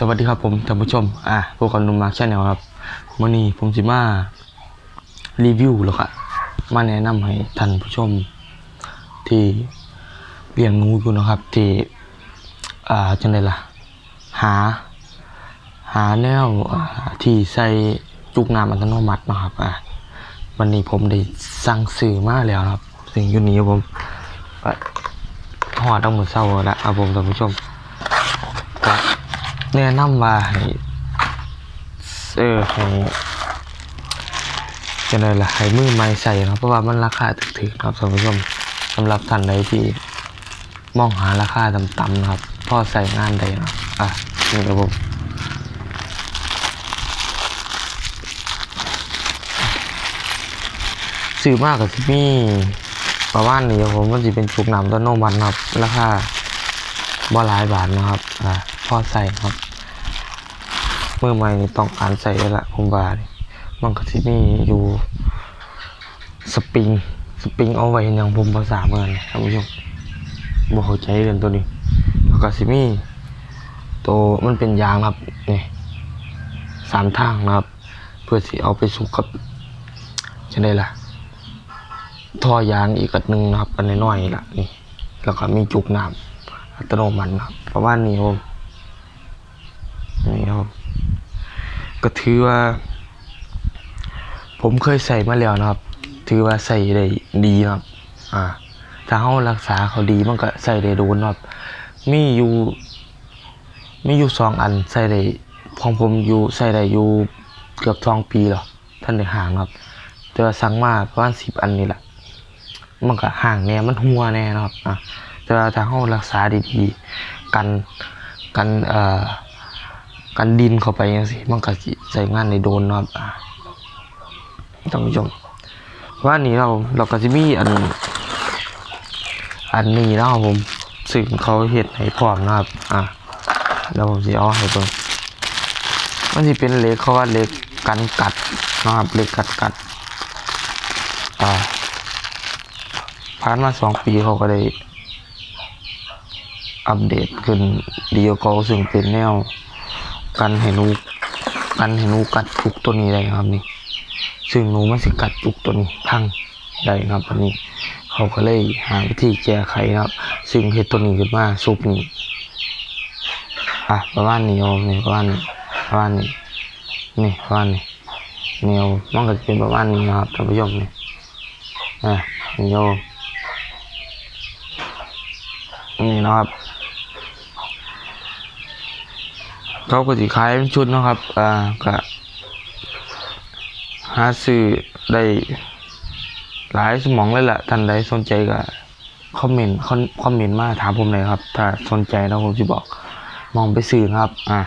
สวัสดีครับผมท่านผู้ชม อะพวกกับหนุ่มาร์คชาแนลครับวันนี้ผมจะมารีวิวแล้วก็มาแนะนำให้ท่านผู้ชม ที่เลี้ยงหนูอยู่นะครับ ที่อ่าจังไดล่ะ หา หาแนวอ่าที่ใส่จุกน้ำอัตโนมัตินะครับ อะวันนี้ผมได้สั่งซื้อมาแล้วครับ สิ่งอยู่นี้ผมก็หอดเอามือเศร้าแล้วครับผมท่านผู้ชมก็ แนะนำว่าให้เออให้จะได้ละให้มือไม้ใส่เนาะเพราะว่ามันราคาถึกๆครับท่านผู้ชมสำหรับท่านใดที่มองหาราคาต่ำๆนะครับพอใส่งานได้เนาะอะนี่ครับผมซื้อมากกับที่มีประมาณนี้ครับผมมันจะเป็นชุกหนำต้นโนมันครับราคา บ่หลายบาทนะครับ อ่าพอใส่ครับ เมื่อใหม่ต้องการใส่ล้วละผมว่านี่มันก็ที่มีอยู่สปริง สปริงเอาไว้ย่างผมภาษาเมือนท่านผู้ชมบ่เข้าใจเรื่องตัวนี้ แล้วก็สิมีตัวมันเป็นยางครับนี่สามทางนะครับ เพื่อสิเอาไปสุกกับจะได้ล่ะท่อยางอีกอันหนึ่งนะครับอันน้อยๆล่ะนี่ แล้วก็มีจุกน้ำ อัตโนมัตินครับประมาณนี้ครับผมนี่ครับ ก็ถือว่า ผมเคยใส่มาแล้วนะครับ ถือว่าใส่ได้ดีนะครับ อ่า ถ้าเขารักษาเขาดีมันก็ใส่ได้โดนนะครับ มีอยู่ มีอยู่สองอันใส่ได้ของผมอยู่ใส่ได้อยู่เกือบสองปีแล้วท่านได้ห่างครับ แต่ว่าสั่งมาประมาณสิบอันนี่แหละมันก็ห่างแน่มันหัวแน่นะครับ อะ แต่ว่าถ้าเรารักษาดีๆ กันกันเอ่อกันดินเข้าไปยังสิมันก็สิใส่งานในโดนนะครับท่านผู้ชมว่านี่เราเราก็จะมีอัน อันนี้นะครับผมซึ่งเขาเห็ดให้พร้อมนะครับ อ่าแล้วผมจะเอาให้เบิ่งมันจะเป็นเล็กเขาว่าเล็กกันกัดนะครับเล็กกัดกัด อ่าผ่านมาสองปีเขาก็ได้ อัปเดตขึ้นดีกว่าซึ่งเป็นแนว กันให้นูกันให้นูกัดจุกตัวนี้ได้ครับนี่ ซึ่งหนูมันสิกัดจุกตัวนี้พังได้ครับอันนี้ เขาก็เลยหาวิธีแก้ไขนะครับ ซึ่งเฮ็ดตัวนี้ขึ้นมาซุปนี้อะประมาณนี้โยมนี่ประมาณนี้ประมาณนี้นี่ประมาณนี้แนวมันก็จะเป็นประมาณนี้นะครับท่านผู้ชมนี่อะนี่โยมนี่นะครับ เขาก็สิขายเป็นชุดนะครับ อ่าก็หาซื้อได้หลายสมองเลยแหละท่านใดสนใจก็คอมเมนต์คอมคอมเมนต์มาถามผมเลยครับ ถ้าสนใจแล้วผมจะบอกมองไปซื้อครับ อ่า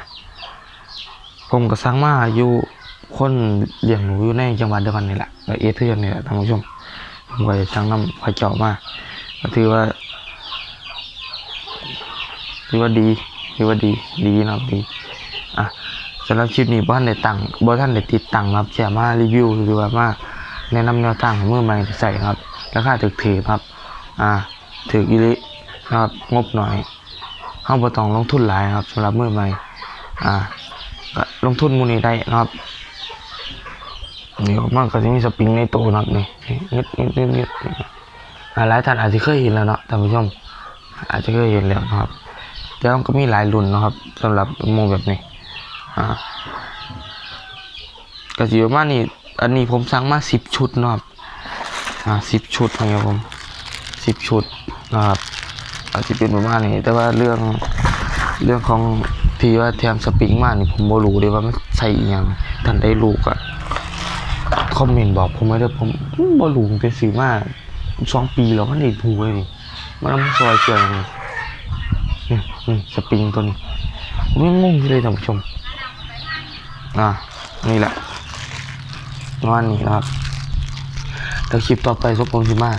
ผมก็สั่งมาอยู่คนเลี้ยงหนูอยู่ในจังหวัดเดียวกันนี่แหละเอเทือนนี่แหละท่านผู้ชมผมก็จะสั่งน้ำพระเจ้ามาก็ถือว่าถือว่าดีถือว่าดีดีนะครับดีำหรับคลิปนี้บ่ท่านได้ตังบ่ท่านได้ติดตังครับแชร์มารีวิวหรือว่ามาแนะนำแนวทางให้มือใหม่ใส่ครับ ราคาถูกๆครับ อ่าถืออีหลินะครับ งบหน่อยเฮาบ่ต้องลงทุนหลายครับสำหรับมือใหม่ อ่าลงทุนมูนี้ได้นะครับนี่มันก็จะมีสปริงในตัวนะครับนี่นิดนิดนิดนิดหลายท่านอาจจะเคยเห็นแล้วเนาะท่านผู้ชมอาจจะเคยเห็นแล้วนะครับแต่มันก็มีหลายรุ่นนะครับสำหรับหมูแบบนี้ อ่าก็สิประมาณนี้อันนี้ผมสั่งมาสิบชุดนะครับอ่าสิบชุดนะครับผมสิบชุดนะครับอาจจะเป็นประมาณนี้แต่ว่าเรื่องเรื่องของที่ว่าแถมสปริงมานี่ผมบ่รู้เลยว่ามันใส่อหยังท่านได้รู้ก็คอมเมนต์บอกผมไม่ได้อผมบ่รู้ตั้งแต่ซื้อมาสองปีแล้วมันได้ถูกเลยนี่มันเอามาซอยเชื่อยังไงนี่นี่สปริงตัวนี้ผมยังงงอยู่เลยท่านผู้ชม อ่านี่แหละประมาณนี้นะครับแต่คลิปต่อไปก็ผมจะมา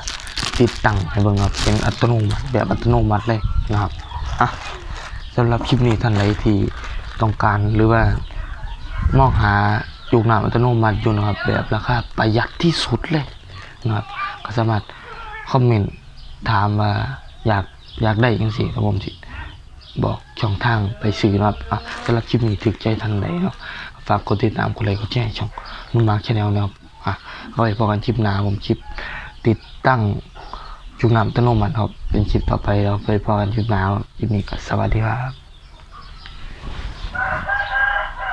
ติดตั้งให้เบิ่งครับเป็นอัตโนมัติแบบอัตโนมัติเลยนะครับอะสำหรับคลิปนี้ท่านใดที่ต้องการหรือว่ามองหายุกน้ำอัตโนมัติอยู่นะครับแบบราคาประหยัดที่สุดเลยนะครับก็สามารถคอมเมนต์ถามว่าอยากอยากได้ยังสิครับผมสิบอกช่องทางไปซื้อนาะอะสำหรับคลิปนี้ถึกใจทันใดเนาะ ฝากกดติดตามกดไลค์กดแชร์ช่องนุ่นมาร์คชาแนลนะครับอะเอาไว้พอกันคลิปหน้าผมคลิปติดตั้งจุกน้ำตโนมันครับเป็นคลิปต่อไปเราไปพอกันคลิปหน้าครับคลิปนี้ก็สวัสดีครับ